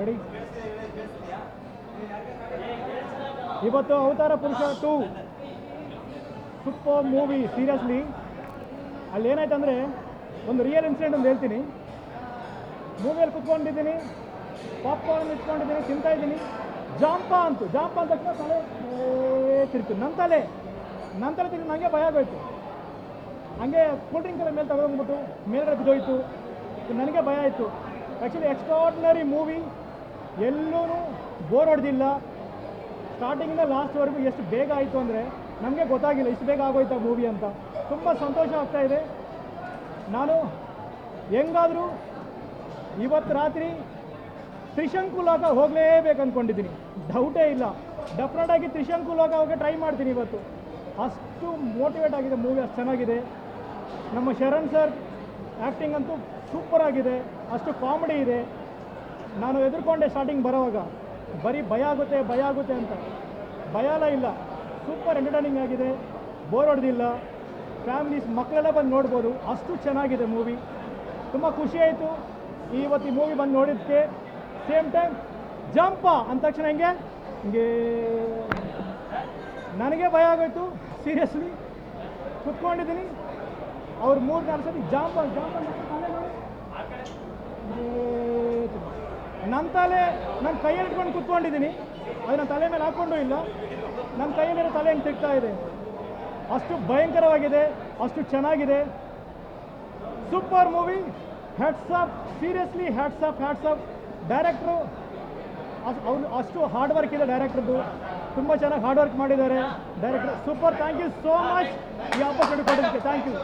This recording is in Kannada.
ರೆಡಿ ಇವತ್ತು ಅವತಾರ ಪುರುಷ ಟೂ. ಸೂಪರ್ ಮೂವಿ ಸೀರಿಯಸ್ಲಿ ಅಲ್ಲಿ ಏನಾಯ್ತಂದ್ರೆ ಒಂದು ರಿಯಲ್ ಇನ್ಸಿಡೆಂಟ್ ಒಂದು ಹೇಳ್ತೀನಿ. ಮೂವಿಯಲ್ಲಿ ಕುತ್ಕೊಂಡಿದ್ದೀನಿ. ಪಾಪ್ಕಾರ್ನ್ ಇಟ್ಕೊಂಡಿದ್ದೀನಿ, ತಿಂತಾ ಇದ್ದೀನಿ. ಜಾಂಪ ಅಂತ ಜಾಂಪ ಅಂತ ತಕ್ಷಣ ತಲೆ ತಿರ್ತು ನನ್ನ ತಲೆ ನನ್ನ ತಲೆ ತಿರ್ತು ನನಗೆ ಭಯ ಆಗೋಯ್ತು. ಹಂಗೆ ಕೂಲ್ ಡ್ರಿಂಕ್ ಎಲ್ಲ ಮೇಲೆ ತಗೊಂಡ್ಬಿಟ್ಟು ಮೇಲ್ಗಡೆ ಬಿದ್ದೋಯ್ತು ನನಗೆ ಭಯ ಆಯಿತು. ಆ್ಯಕ್ಚುಲಿ ಎಕ್ಸ್ಟ್ರಾರ್ಡಿನರಿ ಮೂವಿ ಎಲ್ಲೂ ಬೋರ್ ಹೊಡೆದಿಲ್ಲ. ಸ್ಟಾರ್ಟಿಂಗಿಂದ ಲಾಸ್ಟ್ವರೆಗೂ ಎಷ್ಟು ಬೇಗ ಆಯಿತು ಅಂದರೆ ನಮಗೆ ಗೊತ್ತಾಗಿಲ್ಲ ಇಷ್ಟು ಬೇಗ ಆಗೋಯ್ತಾ ಮೂವಿ ಅಂತ. ತುಂಬ ಸಂತೋಷ ಆಗ್ತಾ ಇದೆ. ನಾನು ಹೆಂಗಾದರೂ ಇವತ್ತು ರಾತ್ರಿ ತ್ರಿಶಂಕು ಲೋಕ ಹೋಗಲೇಬೇಕು ಅಂದ್ಕೊಂಡಿದ್ದೀನಿ ಡೌಟೇ ಇಲ್ಲ. ಡೆಫ್ರೆಟ್ ಆಗಿ ತ್ರಿಶಂಕು ಲೋಕ ಹೋಗಿ ಟ್ರೈ ಮಾಡ್ತೀನಿ ಇವತ್ತು. ಅಷ್ಟು ಮೋಟಿವೇಟ್ ಆಗಿದೆ ಮೂವಿ ಅಷ್ಟು ಚೆನ್ನಾಗಿದೆ. ನಮ್ಮ ಶರಣ್ ಸರ್ ಆ್ಯಕ್ಟಿಂಗ್ ಅಂತೂ ಸೂಪರ್ ಆಗಿದೆ. ಅಷ್ಟು ಕಾಮಿಡಿ ಇದೆ. ನಾನು ಎದುರ್ಕೊಂಡೆ ಸ್ಟಾರ್ಟಿಂಗ್ ಬರೋವಾಗ, ಬರೀ ಭಯ ಆಗುತ್ತೆ ಭಯ ಆಗುತ್ತೆ ಅಂತ. ಭಯ ಎಲ್ಲ ಇಲ್ಲ. ಸೂಪರ್ ಎಂಟರ್ಟೈನಿಂಗ್ ಆಗಿದೆ. ಬೋರ್ ಹೊಡೆದಿಲ್ಲ. ಫ್ಯಾಮಿಲೀಸ್ ಮಕ್ಕಳೆಲ್ಲ ಬಂದು ನೋಡ್ಬೋದು. ಅಷ್ಟು ಚೆನ್ನಾಗಿದೆ ಮೂವಿ ತುಂಬ ಖುಷಿ ಆಯಿತು. ಇವತ್ತು ಮೂವಿ ಬಂದು ನೋಡಿದ್ದಕ್ಕೆ ಸೇಮ್ ಟೈಮ್ ಜಂಪ ಅಂದ ತಕ್ಷಣ ಹೆಂಗೆ? ಹಿಂಗೆ ನನಗೆ ಭಯ ಆಗೋಯ್ತು. ಸೀರಿಯಸ್ಲಿ ಕುತ್ಕೊಂಡಿದ್ದೀನಿ. ಅವ್ರು ಮೂರು ನಾಲ್ಕು ಸತಿ ಜಾಂಪ ಜಾಂಪ ತಲೆ ನೋಡಿ ನನ್ನ ತಲೆ ನನ್ನ ಕೈಯಲ್ಲಿ ಇಟ್ಕೊಂಡು ಕುತ್ಕೊಂಡಿದ್ದೀನಿ. ಅದನ್ನ ತಲೆ ಮೇಲೆ ಹಾಕ್ಕೊಂಡು ಇಲ್ಲ. ನನ್ನ ಕೈಯಲ್ಲಿರೋ ತಲೆ ಹೆಂಗೆ ತಿಕ್ತಾ ಇದೆ? ಅಷ್ಟು ಭಯಂಕರವಾಗಿದೆ, ಅಷ್ಟು ಚೆನ್ನಾಗಿದೆ. Super movie hats off seriously hats off hats off director ಅವ್ರು ಅಷ್ಟು ಹಾರ್ಡ್ ವರ್ಕ್ ಇದೆ ಡೈರೆಕ್ಟ್ರದ್ದು ತುಂಬ ಚೆನ್ನಾಗಿ ಹಾರ್ಡ್ ವರ್ಕ್ ಮಾಡಿದ್ದಾರೆ. Director super thank you so much ಈ ಆಪರ್ಚುನಿಟಿ ಕೊಡೋದಕ್ಕೆ ಥ್ಯಾಂಕ್ ಯು